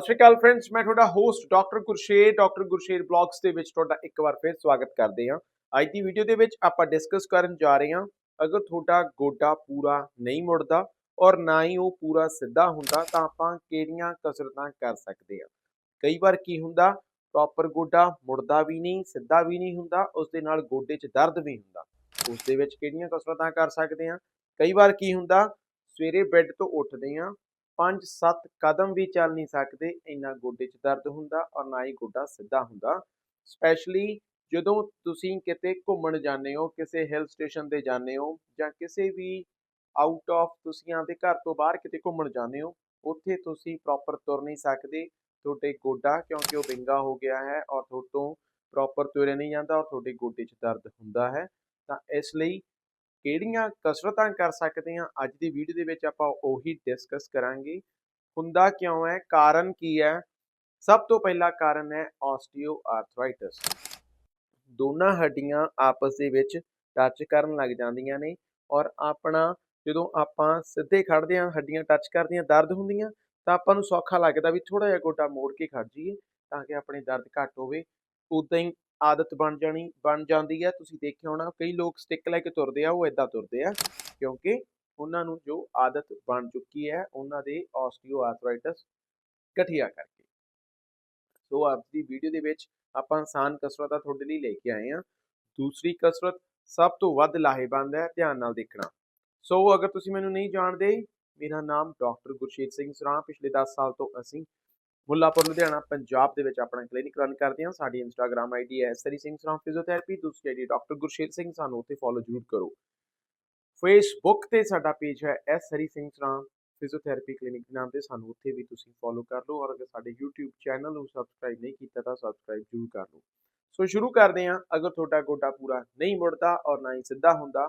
ਸਤਿ ਸ਼੍ਰੀ ਅਕਾਲ ਫਰੈਂਡਸ ਮੈਂ ਤੁਹਾਡਾ host doctor Gursher doctor Gursher blogs ਦੇ ਵਿੱਚ ਤੁਹਾਡਾ ਇੱਕ ਵਾਰ ਫਿਰ ਸਵਾਗਤ ਕਰਦੇ ਹਾਂ। ਅੱਜ ਦੀ ਵੀਡੀਓ ਦੇ ਵਿੱਚ ਆਪਾਂ ਡਿਸਕਸ ਕਰਨ ਜਾ ਰਹੇ ਹਾਂ, ਅਗਰ ਤੁਹਾਡਾ ਗੋਡਾ ਪੂਰਾ ਨਹੀਂ ਮੁੜਦਾ ਔਰ ਨਾ ਹੀ ਉਹ ਪੂਰਾ ਸਿੱਧਾ ਹੁੰਦਾ, ਤਾਂ ਆਪਾਂ ਕਿਹੜੀਆਂ ਕਸਰਤਾਂ ਕਰ ਸਕਦੇ ਹਾਂ? ਕਈ ਵਾਰ ਕੀ ਹੁੰਦਾ ਪ੍ਰੋਪਰ ਗੋਡਾ ਮੁੜਦਾ ਵੀ ਨਹੀਂ, ਸਿੱਧਾ ਵੀ ਨਹੀਂ ਹੁੰਦਾ ਉਸ ਦੇ ਨਾਲ ਗੋਡੇ 'ਚ ਦਰਦ ਵੀ ਹੁੰਦਾ। ਉਸ ਦੇ ਵਿੱਚ ਕਿਹੜੀਆਂ ਕਸਰਤਾਂ ਕਰ ਸਕਦੇ ਹਾਂ? ਕਈ ਵਾਰ ਕੀ ਹੁੰਦਾ, ਸਵੇਰੇ ਬੈੱਡ ਤੋਂ ਉੱਠਦੇ ਹਾਂ 5-7 ਕਦਮ ਵੀ ਚੱਲ ਨਹੀਂ ਸਕਦੇ, ਇੰਨਾ ਗੋਡੇ 'ਚ ਦਰਦ ਹੁੰਦਾ ਔਰ ਨਾ ਹੀ ਗੋਡਾ ਸਿੱਧਾ ਹੁੰਦਾ। ਸਪੈਸ਼ਲੀ ਜਦੋਂ ਤੁਸੀਂ ਕਿਤੇ ਘੁੰਮਣ ਜਾਂਦੇ ਹੋ, ਕਿਸੇ ਹਿਲ ਸਟੇਸ਼ਨ ਤੇ ਜਾਂਦੇ ਹੋ ਜਾਂ ਕਿਸੇ ਵੀ ਆਊਟ ਆਫ ਤੁਸੀਂ ਆਪਦੇ ਘਰ ਤੋਂ ਬਾਹਰ ਕਿਤੇ ਘੁੰਮਣ ਜਾਂਦੇ ਹੋ, ਉੱਥੇ ਤੁਸੀਂ ਪ੍ਰੋਪਰ ਤੁਰ ਨਹੀਂ ਸਕਦੇ, ਤੁਹਾਡੇ ਗੋਡਾ ਕਿਉਂਕਿ ਉਹ ਵਿੰਗਾ ਹੋ ਗਿਆ ਹੈ ਔਰ ਤੁਹਾਡੇ ਤੋਂ ਪ੍ਰੋਪਰ ਤੁਰਿਆ ਨਹੀਂ ਜਾਂਦਾ ਔਰ ਤੁਹਾਡੇ ਗੋਡੇ 'ਚ ਦਰਦ ਹੁੰਦਾ ਹੈ। ਤਾਂ ਇਸ ਲਈ ਕਿਹੜੀਆਂ ਕਸਰਤਾਂ ਕਰ ਸਕਦੇ ਹਾਂ? ਅੱਜ ਦੀ ਵੀਡੀਓ ਦੇ ਵਿੱਚ ਆਪਾਂ ਉਹੀ ਡਿਸਕਸ ਕਰਾਂਗੇ। ਹੁੰਦਾ ਕਿਉਂ ਹੈ? ਕਾਰਨ ਕੀ ਹੈ? ਸਭ ਤੋਂ ਪਹਿਲਾ ਕਾਰਨ ਹੈ ਆਸਟੀਓਆਰਥਰਾਈਟਿਸ ਦੋਨਾਂ ਹੱਡੀਆਂ ਆਪਸ ਦੇ ਵਿੱਚ ਟੱਚ ਕਰਨ ਲੱਗ ਜਾਂਦੀਆਂ ਨੇ ਔਰ ਆਪਣਾ ਜਦੋਂ ਆਪਾਂ ਸਿੱਧੇ ਖੜਦੇ ਹਾਂ, ਹੱਡੀਆਂ ਟੱਚ ਕਰਦੀਆਂ, ਦਰਦ ਹੁੰਦੀਆਂ, ਤਾਂ ਆਪਾਂ ਨੂੰ ਸੌਖਾ ਲੱਗਦਾ ਵੀ ਥੋੜਾ ਜਿਹਾ ਗੋਡਾ ਮੋੜ ਕੇ ਖੜ ਜਾਈਏ ਤਾਂ ਕਿ ਆਪਣੀ ਦਰਦ ਘੱਟ ਹੋਵੇ। ਉਦਾਂ ਹੀ ਆਦਤ ਬਣ ਜਾਣੀ, ਬਣ ਜਾਂਦੀ ਹੈ। ਤੁਸੀਂ ਦੇਖਿਆ ਹੋਣਾ, ਕਈ ਲੋਕ ਸਟਿੱਕ ਲੈ ਕੇ ਤੁਰਦੇ ਆ, ਉਹ ਇਦਾਂ ਤੁਰਦੇ ਆ, ਕਿਉਂਕਿ ਉਹਨਾਂ ਨੂੰ ਜੋ ਆਦਤ ਬਣ ਚੁੱਕੀ ਹੈ, ਉਹਨਾਂ ਦੇ ਆਸਟੀਓਆਰਥਰਾਈਟਿਸ ਗਠੀਆ ਕਰਕੇ। ਸੋ ਅੱਜ ਦੀ ਵੀਡੀਓ ਦੇ ਵਿੱਚ ਆਪਾਂ ਆਸਾਨ ਕਸਰਤਾਂ ਤੁਹਾਡੇ ਲਈ ਲੈ ਕੇ ਆਏ ਹਾਂ। ਦੂਸਰੀ ਕਸਰਤ ਸਭ ਤੋਂ ਵੱਧ ਲਾਹੇਵੰਦ ਹੈ, ਧਿਆਨ ਨਾਲ ਦੇਖਣਾ। ਸੋ ਅਗਰ ਤੁਸੀਂ ਮੈਨੂੰ ਨਹੀਂ ਜਾਣਦੇ, ਮੇਰਾ ਨਾਮ ਡਾਕਟਰ ਗੁਰਸ਼ੇਤ ਸਿੰਘ ਸਰਾਂ। ਪਿਛਲੇ 10 ਸਾਲ ਤੋਂ ਅਸੀਂ ਮੁੱਲਾਪੁਰ, ਲੁਧਿਆਣਾ, ਪੰਜਾਬ ਦੇ ਵਿੱਚ ਆਪਣਾ ਕਲੀਨਿਕ ਰਨ ਕਰਦੇ ਹਾਂ। ਸਾਡੀ ਇੰਸਟਾਗ੍ਰam ਆਈਡੀ ਹੈ ਸਰੀ ਸਿੰਘ ਸਰਾਂ ਫਿਜ਼ੀਓਥੈਰੇਪੀ ਦੂਸਰੀ ਆਈਡੀ ਡਾਕਟਰ ਗੁਰਸ਼ੇਰ ਸਿੰਘ, ਸਾਨੂੰ ਉੱਥੇ ਫੋਲੋ ਜ਼ਰੂਰ ਕਰੋ। ਫੇਸਬੁੱਕ ਤੇ ਸਾਡਾ ਪੇਜ ਹੈ ਐਸ ਹਰੀ ਸਿੰਘ ਸਰਾਂ ਫਿਜ਼ੀਓਥੈਰੇਪੀ ਕਲੀਨਿਕ ਦੇ ਨਾਮ ਤੇ। ਸਾਨੂੰ ਉੱਥੇ ਵੀ ਤੁਸੀਂ ਫੋਲੋ ਕਰ ਲਓ ਔਰ ਅਗਰ ਸਾਡੇ YouTube ਚੈਨਲ ਨੂੰ ਸਬਸਕ੍ਰਾਈਬ ਨਹੀਂ ਕੀਤਾ ਤਾਂ ਸਬਸਕ੍ਰਾਈਬ ਜ਼ਰੂਰ ਕਰ ਲਓ। ਸੋ ਸ਼ੁਰੂ ਕਰਦੇ ਹਾਂ। ਅਗਰ ਤੁਹਾਡਾ ਗੋਡਾ ਪੂਰਾ ਨਹੀਂ ਮੁੜਦਾ ਔਰ ਨਾ ਹੀ ਸਿੱਧਾ ਹੁੰਦਾ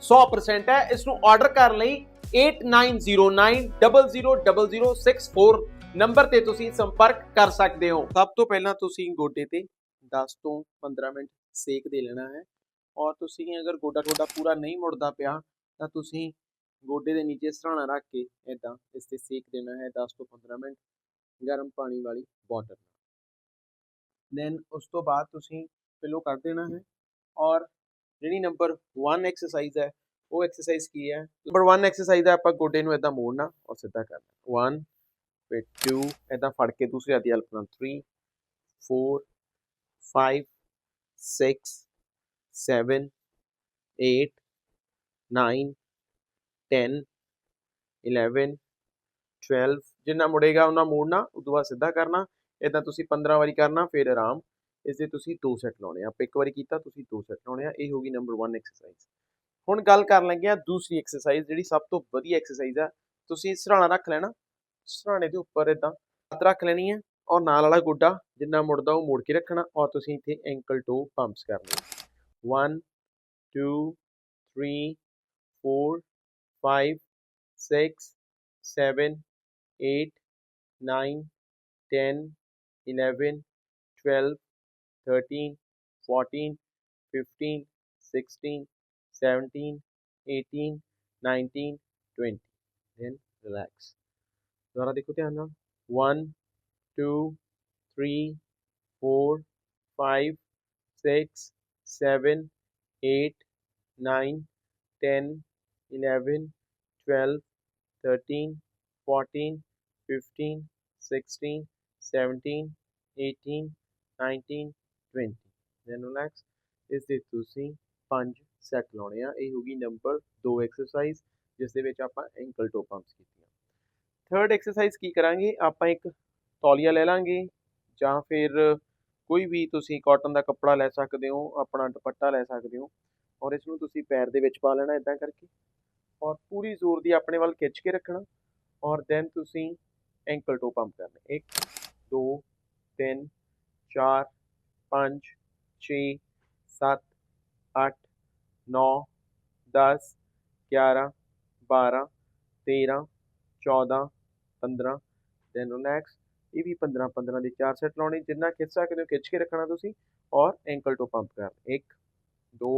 100% ਹੈ ਇਸ ਨੂੰ ਆਰਡਰ ਕਰਨ ਲਈ 8909000064 ਨੰਬਰ ਤੇ ਤੁਸੀਂ ਸੰਪਰਕ ਕਰ ਸਕਦੇ ਹੋ ਸਭ ਤੋਂ ਪਹਿਲਾਂ ਤੁਸੀਂ ਗੋਡੇ ਤੇ 10 ਤੋਂ 15 ਮਿੰਟ ਸੇਕ ਦੇ ਲੈਣਾ ਹੈ ਔਰ ਤੁਸੀਂ ਅਗਰ ਗੋਡਾ ਤੁਹਾਡਾ ਪੂਰਾ ਨਹੀਂ ਮੁੜਦਾ ਪਿਆ ਤਾਂ ਤੁਸੀਂ ਗੋਡੇ ਦੇ ਨੀਚੇ ਸਰਾਣਾ ਰੱਖ ਕੇ ਇਦਾਂ ਇਸ ਤੇ ਸੇਕ ਦੇਣਾ ਹੈ 10 ਤੋਂ 15 ਮਿੰਟ ਗਰਮ ਪਾਣੀ ਵਾਲੀ ਬੋਟਲ ਦੈਨ ਉਸ ਤੋਂ ਬਾਅਦ ਤੁਸੀਂ ਪਿਲੋ ਕੱਢ ਦੇਣਾ ਹੈ ਔਰ ਜਿਹੜੀ ਨੰਬਰ 1 ਐਕਸਰਸਾਈਜ਼ ਹੈ, ਉਹ ਐਕਸਰਸਾਈਜ਼ ਕੀ ਹੈ? ਨੰਬਰ 1 ਐਕਸਰਸਾਈਜ਼ ਹੈ ਆਪਾਂ ਗੋਡੇ ਨੂੰ ਇਦਾਂ ਮੋੜਨਾ ਔਰ ਸਿੱਧਾ ਕਰਨਾ। 1 ਫਿਰ 2 ਇਦਾਂ ਫੜ ਕੇ ਦੂਸਰੀ ਹੱਥ ਦੀ ਹੈਲਪ 3 4 5 6 7 8 9 10 11 12 ਜਿੰਨਾ ਮੁੜੇਗਾ ਉਹਨਾਂ ਮੋੜਨਾ, ਉਦੋਂ ਬਾਅਦ ਸਿੱਧਾ ਕਰਨਾ। ਇਦਾਂ ਤੁਸੀਂ 15 ਵਾਰੀ ਕਰਨਾ, ਫਿਰ ਆਰਾਮ ਇਸ ਦੇ ਤੁਸੀਂ ਦੋ ਸੈੱਟ ਲਾਉਣੇ ਆ। ਆਪਾਂ ਇੱਕ ਵਾਰੀ ਕੀਤਾ, ਤੁਸੀਂ ਦੋ ਸੈੱਟ ਲਾਉਣੇ ਆ। ਇਹ ਹੋ ਗਈ ਨੰਬਰ 1 ਐਕਸਰਸਾਈਜ਼ ਹੁਣ ਗੱਲ ਕਰਨ ਲੱਗੇ ਆ ਦੂਸਰੀ ਐਕਸਰਸਾਈਜ਼ ਜਿਹੜੀ ਸਭ ਤੋਂ ਵਧੀਆ ਐਕਸਰਸਾਈਜ਼ ਆ। ਤੁਸੀਂ ਸਰਾਣਾ ਰੱਖ ਲੈਣਾ। ਸਰਾਣੇ ਦੇ ਉੱਪਰ ਇਦਾਂ ਹੱਥ ਰੱਖ ਲੈਣੀ ਹੈ ਔਰ ਨਾਲ ਵਾਲਾ ਗੋਡਾ ਜਿੰਨਾ ਮੁੜਦਾ ਉਹ ਮੋੜ ਕੇ ਰੱਖਣਾ ਔਰ ਤੁਸੀਂ ਇੱਥੇ ਐਂਕਲ ਟੋ ਪੰਪਸ ਕਰਨੇ 1 2 3 4 5 6 7 8 9 10 11 12 13 14 15 16 17 18 19 20 then relax. ਦੁਬਾਰਾ ਦੇਖੋ ਧਿਆਨ ਨਾਲ 1 2 3 4 5 6 7 8 9 10 11 12 13 14 15 16 17 18 19 20 then relax ਇਸ ਦੇ ਤੁਸੀਂ ਪੰਜ ਸੈੱਟ ਲਾਉਣੇ ਆ। ਇਹ ਹੋਗੀ ਨੰਬਰ 2 ਐਕਸਰਸਾਈਜ਼ ਜਿਸ ਦੇ ਵਿੱਚ ਆਪਾਂ ਐਂਕਲ ਟੋ ਪੰਪਸ ਕੀਤੀਆਂ। ਥਰਡ ਐਕਸਰਸਾਈਜ਼ ਕੀ ਕਰਾਂਗੇ? ਆਪਾਂ ਇੱਕ ਤੌਲੀਆ ਲੈ ਲਾਂਗੇ, ਜਾਂ ਫਿਰ ਕੋਈ ਵੀ ਤੁਸੀਂ ਕਾਟਨ ਦਾ ਕੱਪੜਾ ਲੈ ਸਕਦੇ ਹੋ, ਆਪਣਾ ਦੁਪੱਟਾ ਲੈ ਸਕਦੇ ਹੋ, ਔਰ ਇਸ ਨੂੰ ਤੁਸੀਂ ਪੈਰ ਦੇ ਵਿੱਚ ਪਾ ਲੈਣਾ ਇਦਾਂ ਕਰਕੇ। ਔਰ ਪੂਰੀ ਜ਼ੋਰ ਦੀ ਆਪਣੇ ਵੱਲ ਖਿੱਚ ਕੇ ਰੱਖਣਾ। ਔਰ ਦੈਨ ਤੁਸੀਂ ਐਂਕਲ ਟੋ ਪੰਪ ਕਰਨੇ। 1 2 3 4 5 6 7 8 9 10 11 12 13 14 15 ਦੈਨ ਰਿਲੈਕਸ ਇਹ ਵੀ 15 15 ਦੇ ਚਾਰ ਸੈੱਟ ਲਾਉਣੇ, ਜਿੰਨਾ ਖਿੱਚ ਸਕਦੇ ਹੋ, ਖਿੱਚ ਕੇ ਰੱਖਣਾ ਤੁਸੀਂ ਔਰ ਐਂਕਲ ਤੋਂ ਪੰਪ ਕਰ 1 2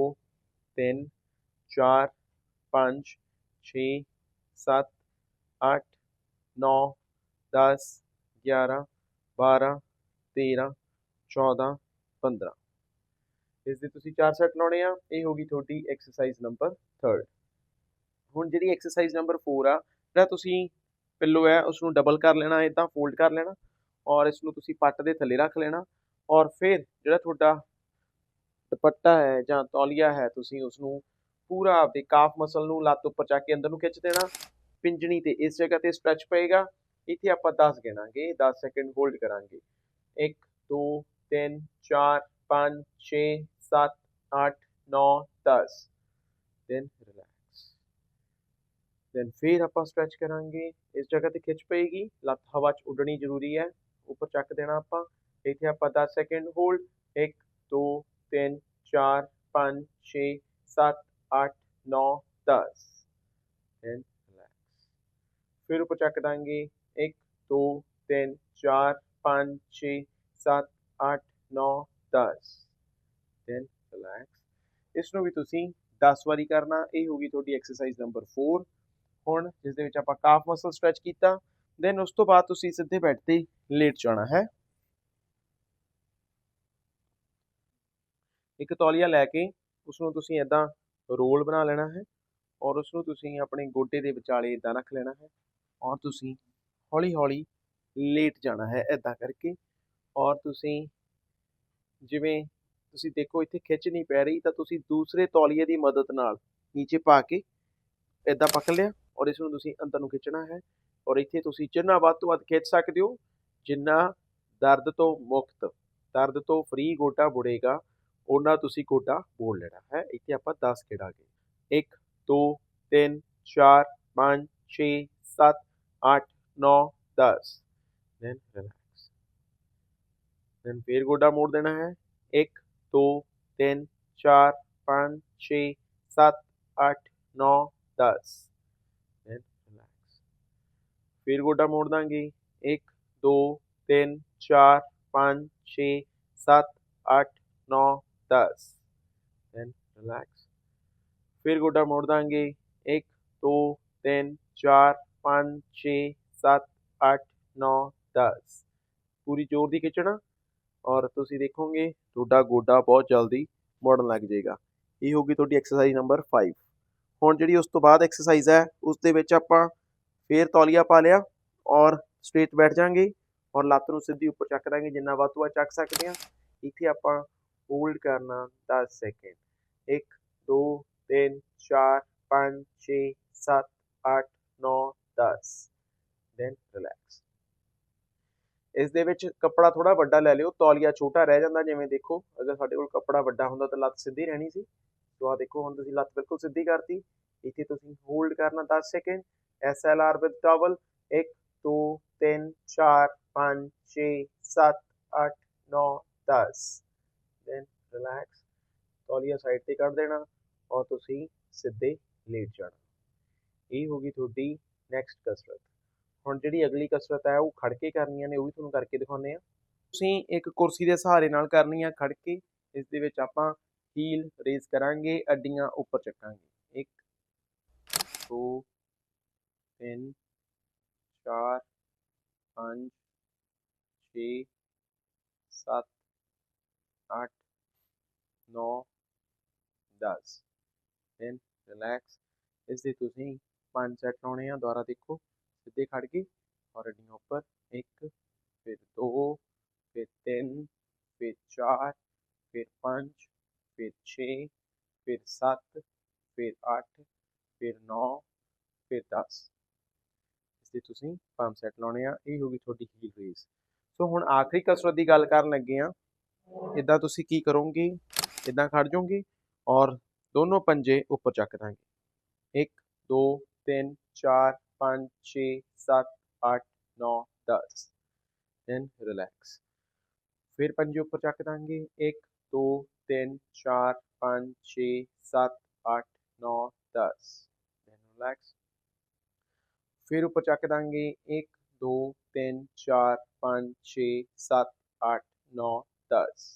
3 4 5 6 7 8 9 10 11 12 13 14 15 ਇਸ ਦੇ ਤੁਸੀਂ ਚਾਰ ਸੈੱਟ ਲਾਉਣੇ ਆ, ਇਹ ਹੋ ਗਈ ਤੁਹਾਡੀ ਐਕਸਰਸਾਈਜ਼ ਨੰਬਰ 3 ਹੁਣ ਜਿਹੜੀ ਐਕਸਰਸਾਈਜ਼ ਨੰਬਰ 4 ਆ ਜਿਹੜਾ ਤੁਸੀਂ ਪਿੱਲੋ ਹੈ ਉਸ ਨੂੰ ਡਬਲ ਕਰ ਲੈਣਾ ਇਦਾਂ ਫੋਲਡ ਕਰ ਲੈਣਾ, ਔਰ ਇਸ ਨੂੰ ਤੁਸੀਂ ਪੱਟ ਦੇ ਥੱਲੇ ਰੱਖ ਲੈਣਾ, ਔਰ ਫਿਰ ਜਿਹੜਾ ਤੁਹਾਡਾ ਦੁਪੱਟਾ ਹੈ ਜਾਂ ਤੌਲੀਆ ਹੈ, ਤੁਸੀਂ ਉਸ ਨੂੰ ਪੂਰਾ ਆਪਦੇ ਕਾਫ ਮਸਲ ਨੂੰ ਲੱਤ ਉੱਪਰ ਚੱਕ ਕੇ ਅੰਦਰ ਨੂੰ ਖਿੱਚ ਦੇਣਾ, ਪਿੰਜਣੀ ਤੇ ਇਸ ਜਗ੍ਹਾ ਤੇ ਸਟ੍ਰੈਚ ਪਏਗਾ, ਇੱਥੇ ਆਪਾਂ 10 ਗਿਣਾਂਗੇ 10 ਸੈਕਿੰਡ ਹੋਲਡ ਕਰਾਂਗੇ। 1 2 3 4 5 6 7 8 9 10 ਦੈਨ ਰਿਲੈਕਸ ਦੈਨ ਫਿਰ ਆਪਾਂ ਸਟ੍ਰੈਚ ਕਰਾਂਗੇ ਇਸ ਜਗ੍ਹਾ ਤੇ ਖਿੱਚ ਪਏਗੀ ਲੱਤ ਹਵਾ 'ਚ ਉੱਡਣੀ ਜ਼ਰੂਰੀ ਹੈ ਉੱਪਰ ਚੱਕ ਦੇਣਾ ਆਪਾਂ ਇੱਥੇ ਆਪਾਂ 10 ਸੈਕਿੰਡ ਹੋਲਡ 1 2 3 4 5 6 7 8 9 10 ਦੈਨ ਰਿਲੈਕਸ ਫਿਰ ਉੱਪਰ ਚੱਕ ਦਾਂਗੇ 1 2 3 4 5 6 7 8 9 10 ਦੈਨ ਰਿਲੈਕਸ ਇਸ ਨੂੰ ਵੀ ਤੁਸੀਂ 10 ਵਾਰੀ ਕਰਨਾ। ਇਹ ਹੋਗੀ ਤੁਹਾਡੀ ਐਕਸਰਸਾਈਜ਼ ਨੰਬਰ 4 ਹੁਣ ਜਿਸ ਦੇ ਵਿੱਚ ਆਪਾਂ ਕਾਫ ਮਸਲ ਸਟ੍ਰੈਚ ਕੀਤਾ ਦੈਨ ਉਸ ਤੋਂ ਬਾਅਦ ਤੁਸੀਂ ਸਿੱਧੇ ਬੈਠ ਤੇ ਲੇਟ ਜਾਣਾ ਹੈ। ਇੱਕ ਤੌਲੀਆ ਲੈ ਕੇ ਉਸ ਨੂੰ ਤੁਸੀਂ ਇਦਾਂ ਰੋਲ ਬਣਾ ਲੈਣਾ ਹੈ ਔਰ ਉਸ ਨੂੰ ਤੁਸੀਂ ਆਪਣੇ ਗੋਡੇ ਦੇ ਵਿਚਾਲੇ ਇਦਾਂ ਰੱਖ ਲੈਣਾ ਹੈ ਔਰ ਤੁਸੀਂ ਹੌਲੀ ਹੌਲੀ ਲੇਟ ਜਾਣਾ ਹੈ ਇਦਾਂ ਕਰਕੇ। ਔਰ ਤੁਸੀਂ ਜਿਵੇਂ ਤੁਸੀਂ ਦੇਖੋ ਇੱਥੇ ਖਿੱਚ ਨਹੀਂ ਪੈ ਰਹੀ, ਤਾਂ ਤੁਸੀਂ ਦੂਸਰੇ ਤੌਲੀਏ ਦੀ ਮਦਦ ਨਾਲ ਨੀਚੇ ਪਾ ਕੇ ਇਦਾਂ ਪਕੜ ਲਿਆ ਔਰ ਇਸ ਨੂੰ ਤੁਸੀਂ ਅੰਦਰ ਨੂੰ ਖਿੱਚਣਾ ਹੈ ਔਰ ਇੱਥੇ ਤੁਸੀਂ ਜਿੰਨਾ ਵੱਧ ਤੋਂ ਵੱਧ ਖਿੱਚ ਸਕਦੇ ਹੋ, ਜਿੰਨਾ ਦਰਦ ਤੋਂ ਮੁਕਤ, ਦਰਦ ਤੋਂ ਫ੍ਰੀ ਗੋਡਾ ਬੁੜੇਗਾ ਉਹਨਾਂ ਤੁਸੀਂ ਗੋਡਾ ਬੋਲ ਲੈਣਾ ਹੈ। ਇੱਥੇ ਆਪਾਂ 10 ਖੇਡਾਂਗੇ 1 2 3 4 5 6 7 8 9 10 ਦੈਨ ਰਿਲੈਕਸ ਦੈਨ ਫੇਰ ਗੋਡਾ ਮੋੜ ਦੇਣਾ ਹੈ 1 2 3 4 5 6 7 8 9 10 ਦੈਨ ਰਿਲੈਕਸ ਫਿਰ ਗੋਡਾ ਮੋੜ ਦਾਂਗੇ 1 2 3 4 5 6 7 8 9 10 ਦੈਨ ਰਿਲੈਕਸ ਫਿਰ ਗੋਡਾ ਮੋੜ ਦਾਂਗੇ 1 2 3 4 5 6 7 8 9 10 ਪੂਰੀ ਜ਼ੋਰ ਦੀ ਖਿੱਚਣਾ ਔਰ ਤੁਸੀਂ ਦੇਖੋਗੇ ਤੁਹਾਡਾ ਗੋਡਾ ਬਹੁਤ ਜਲਦੀ ਮੋੜਨ ਲੱਗ ਜਾਏਗਾ। ਇਹ ਹੋਗੀ ਤੁਹਾਡੀ ਐਕਸਰਸਾਈਜ਼ ਨੰਬਰ 5 ਹੁਣ ਜਿਹੜੀ ਉਸ ਤੋਂ ਬਾਅਦ ਐਕਸਰਸਾਈਜ਼ ਹੈ, ਉਸ ਦੇ ਵਿੱਚ ਆਪਾਂ ਫੇਰ ਤੌਲੀਆ ਪਾ ਲਿਆ ਔਰ ਸਟ੍ਰੇਟ ਬੈਠ ਜਾਾਂਗੇ ਔਰ ਲੱਤ ਨੂੰ ਸਿੱਧੀ ਉੱਪਰ ਚੱਕ ਦਾਂਗੇ, ਜਿੰਨਾ ਵੱਧ ਤੋਂ ਵੱਧ ਚੱਕ ਸਕਦੇ ਆ ਇੱਥੇ ਆਪਾਂ ਹੋਲਡ ਕਰਨਾ 10 ਸੈਕਿੰਡ 1 2 3 4 5 6 7 8 9 10 ਦੈਨ ਰਿਲੈਕਸ ਇਸ ਦੇ ਵਿੱਚ ਕੱਪੜਾ ਥੋੜਾ ਵੱਡਾ ਲੈ ਲਿਓ, ਤੌਲੀਆ ਛੋਟਾ ਰਹਿ ਜਾਂਦਾ, ਜਿਵੇਂ ਦੇਖੋ, ਅਗਰ ਸਾਡੇ ਕੋਲ ਕੱਪੜਾ ਵੱਡਾ ਹੁੰਦਾ ਤਾਂ ਲੱਤ ਸਿੱਧੀ ਰਹਿਣੀ ਸੀ। ਸੋ ਆ ਦੇਖੋ, ਹੁਣ ਤੁਸੀਂ ਲੱਤ ਬਿਲਕੁਲ ਸਿੱਧੀ ਕਰਤੀ। ਇੱਥੇ ਤੁਸੀਂ ਹੋਲਡ ਕਰਨਾ 10 second. SLR with towel 1 2 3 4 5 6 7 8 9 10 then relax ਤੌਲੀਆ side ਤੇ ਕਰ ਦੇਣਾ ਔਰ ਤੁਸੀਂ ਸਿੱਧੇ ਲੇਟ ਜਾਣਾ। ਇਹ ਹੋਗੀ ਤੁਹਾਡੀ ਨੈਕਸਟ ਕਸਰਤ। ਹੁਣ ਜਿਹੜੀ ਅਗਲੀ ਕਸਰਤ ਹੈ ਉਹ ਖੜ ਕੇ ਕਰਨੀਆਂ ਨੇ, ਉਹ ਵੀ ਤੁਹਾਨੂੰ ਕਰਕੇ ਦਿਖਾਉਂਦੇ ਆ ਤੁਸੀਂ ਇੱਕ ਕੁਰਸੀ ਦੇ ਸਹਾਰੇ ਨਾਲ ਕਰਨੀ ਆ ਖੜ ਕੇ, ਇਸ ਦੇ ਵਿੱਚ ਆਪਾਂ ਹੀਲ ਰੇਜ਼ ਕਰਾਂਗੇ, ਅੱਡੀਆਂ ਉੱਪਰ ਚੱਕਾਂਗੇ। 1 2 3 4 5 6 7 8 9 10 ਦੈਨ ਰਿਲੈਕਸ ਇਸ ਦੇ ਤੁਸੀਂ ਪੰਜ ਸੈਟ ਲਾਉਣੇ ਆ, ਦੁਬਾਰਾ ਦੇਖੋ। ਸਿੱਧੇ ਖੜ ਗਏ ਔਰ ਅੱਡੀਆਂ ਉੱਪਰ 1 ਫਿਰ 2 ਫਿਰ 3 ਫਿਰ 4 ਫਿਰ 5 ਫਿਰ 6 ਫਿਰ 7 ਫਿਰ 8 ਫਿਰ 9 ਫਿਰ 10 ਇਸ ਦੇ ਤੁਸੀਂ ਪੰਜ ਸੈਟ ਲਾਉਣੇ ਆ, ਇਹ ਹੋ ਗਈ ਤੁਹਾਡੀ ਹੀਲ ਰੇਸ ਸੋ ਹੁਣ ਆਖਰੀ ਕਸਰਤ ਦੀ ਗੱਲ ਕਰਨ ਲੱਗੇ ਆ। ਇਦਾਂ ਤੁਸੀਂ ਕੀ ਕਰੋਗੇ? ਇਦਾਂ ਖੜ ਜਾਓਗੇ ਔਰ ਦੋਨੋਂ ਪੰਜੇ ਉੱਪਰ ਚੱਕ ਦਾਂਗੇ। 1 2 3 4 5 6 7 8 9 10 then relax. ਫਿਰ ਪੰਜੇ ਉੱਪਰ ਚੱਕ ਦਾਂਗੇ 1 2 3 4 5 6 7 8 9 10 then relax. ਫਿਰ ਉੱਪਰ ਚੱਕ ਦਾਂਗੇ 1 2 3 4 5 6 7 8 9 10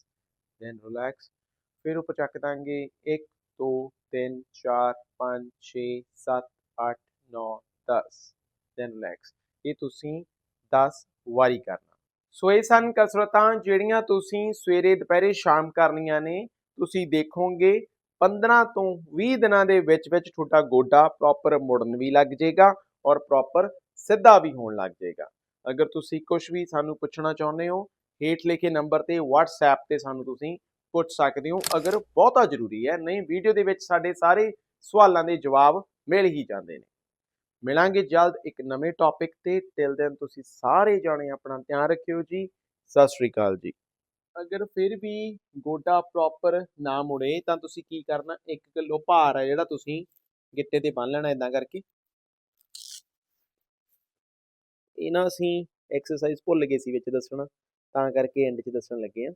then relax. ਫਿਰ ਉੱਪਰ ਚੱਕ ਦਾਂਗੇ 1 2 3 4 5 6 7 8 9 10 then relax ਇਹ ਤੁਸੀਂ 10 ਵਾਰੀ ਕਰਨਾ। ਸੋ ਇਹ ਸਨ ਕਸਰਤਾਂ ਜਿਹੜੀਆਂ ਤੁਸੀਂ ਸਵੇਰੇ, ਦੁਪਹਿਰੇ, ਸ਼ਾਮ ਕਰਨੀਆਂ ਨੇ। ਤੁਸੀਂ ਦੇਖੋਗੇ 15 ਤੋਂ 20 ਦਿਨਾਂ ਦੇ ਵਿੱਚ ਵਿੱਚ ਤੁਹਾਡਾ ਗੋਡਾ ਪ੍ਰੋਪਰ ਮੁੜਨ ਵੀ ਲੱਗ ਜਾਏਗਾ ਔਰ ਪ੍ਰੋਪਰ ਸਿੱਧਾ ਵੀ ਹੋਣ ਲੱਗ ਜਾਏਗਾ। ਅਗਰ ਤੁਸੀਂ ਕੁਝ ਵੀ ਸਾਨੂੰ ਪੁੱਛਣਾ ਚਾਹੁੰਦੇ ਹੋ, ਹੇਠ ਲਿਖੇ ਨੰਬਰ ਤੇ WhatsApp ਤੇ ਸਾਨੂੰ ਤੁਸੀਂ ਪੁੱਛ ਸਕਦੇ ਹੋ। ਅਗਰ ਬਹੁਤਾ ਜ਼ਰੂਰੀ ਹੈ, ਨਹੀਂ ਵੀਡੀਓ ਦੇ ਵਿੱਚ ਸਾਡੇ ਸਾਰੇ ਸਵਾਲਾਂ ਦੇ ਜਵਾਬ ਮਿਲ ਹੀ ਜਾਂਦੇ ਨੇ। ਮਿਲਾਂਗੇ ਜਲਦ ਇੱਕ ਨਵੇਂ ਟੌਪਿਕ ਤੇ। ਤਿਲ ਦਿਨ ਤੁਸੀਂ ਸਾਰੇ ਜਾਣੇ ਆਪਣਾ ਧਿਆਨ ਰੱਖਿਓ ਜੀ। ਸਤਿ ਸ਼੍ਰੀ ਅਕਾਲ ਜੀ। ਅਗਰ ਫਿਰ ਵੀ ਗੋਡਾ ਪ੍ਰੋਪਰ ਨਾ ਮੁੜੇ, ਤਾਂ ਤੁਸੀਂ ਕੀ ਕਰਨਾ? 1 ਕਿਲੋ ਭਾਰ ਹੈ ਜਿਹੜਾ ਤੁਸੀਂ ਗਿੱਟੇ ਤੇ ਬੰਨ ਲੈਣਾ ਇਦਾਂ ਕਰਕੇ। ਇਹ ਨਾ ਅਸੀਂ ਐਕਸਰਸਾਈਜ਼ ਭੁੱਲ ਗਏ ਸੀ ਵਿੱਚ ਦੱਸਣਾ। ਤਾਂ ਕਰਕੇ ਐਂਡ 'ਚ ਦੱਸਣ ਲੱਗੇ ਆ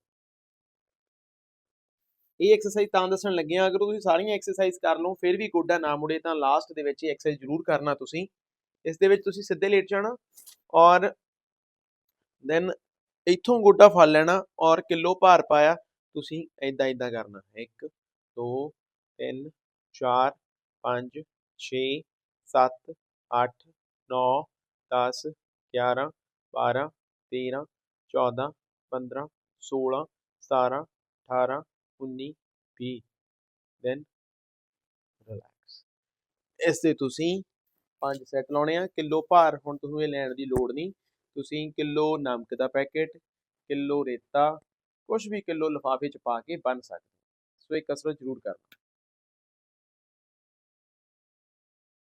ਇਹ ਐਕਸਰਸਾਈਜ਼ ਤਾਂ ਦੱਸਣ ਲੱਗੇ ਆ ਅਗਰ ਤੁਸੀਂ ਸਾਰੀਆਂ ਐਕਸਰਸਾਈਜ਼ ਕਰ ਲਓ, ਫਿਰ ਵੀ ਗੋਡਾ ਨਾ ਮੁੜੇ ਤਾਂ ਲਾਸਟ ਦੇ ਵਿੱਚ ਇਹ ਐਕਸਰਸਾਈਜ਼ ਜ਼ਰੂਰ ਕਰਨਾ ਤੁਸੀਂ। ਇਸ ਦੇ ਵਿੱਚ ਤੁਸੀਂ ਸਿੱਧੇ ਲੇਟ ਜਾਣਾ ਔਰ ਦੈਨ ਇੱਥੋਂ ਗੋਡਾ ਫੜ ਲੈਣਾ ਔਰ ਕਿਲੋ ਭਾਰ ਪਾਇਆ, ਤੁਸੀਂ ਇਦਾਂ ਇਦਾਂ ਕਰਨਾ। 1 2 3 4 5 6 7 8 9 10 11 12 13 14 15 16 17 18 19 20 ਦੈਨ ਰਿਲੈਕਸ ਇਸ ਤੇ ਤੁਸੀਂ ਪੰਜ ਸੈੱਟ ਲਾਉਣੇ ਆ, ਕਿਲੋ ਭਾਰ ਹੁਣ ਤੁਹਾਨੂੰ ਇਹ ਲੈਣ ਦੀ ਲੋੜ ਨਹੀਂ। ਤੁਸੀਂ ਕਿਲੋ ਨਮਕ ਦਾ ਪੈਕੇਟ, ਕਿਲੋ ਰੇਤਾ ਕੁਝ ਵੀ ਕਿਲੋ ਲਿਫਾਫੇ ਚ ਪਾ ਕੇ ਬੰਨ ਸਕਦੇ ਸੋ ਇਹ ਕਸਰਤ ਜ਼ਰੂਰ ਕਰਨਾ।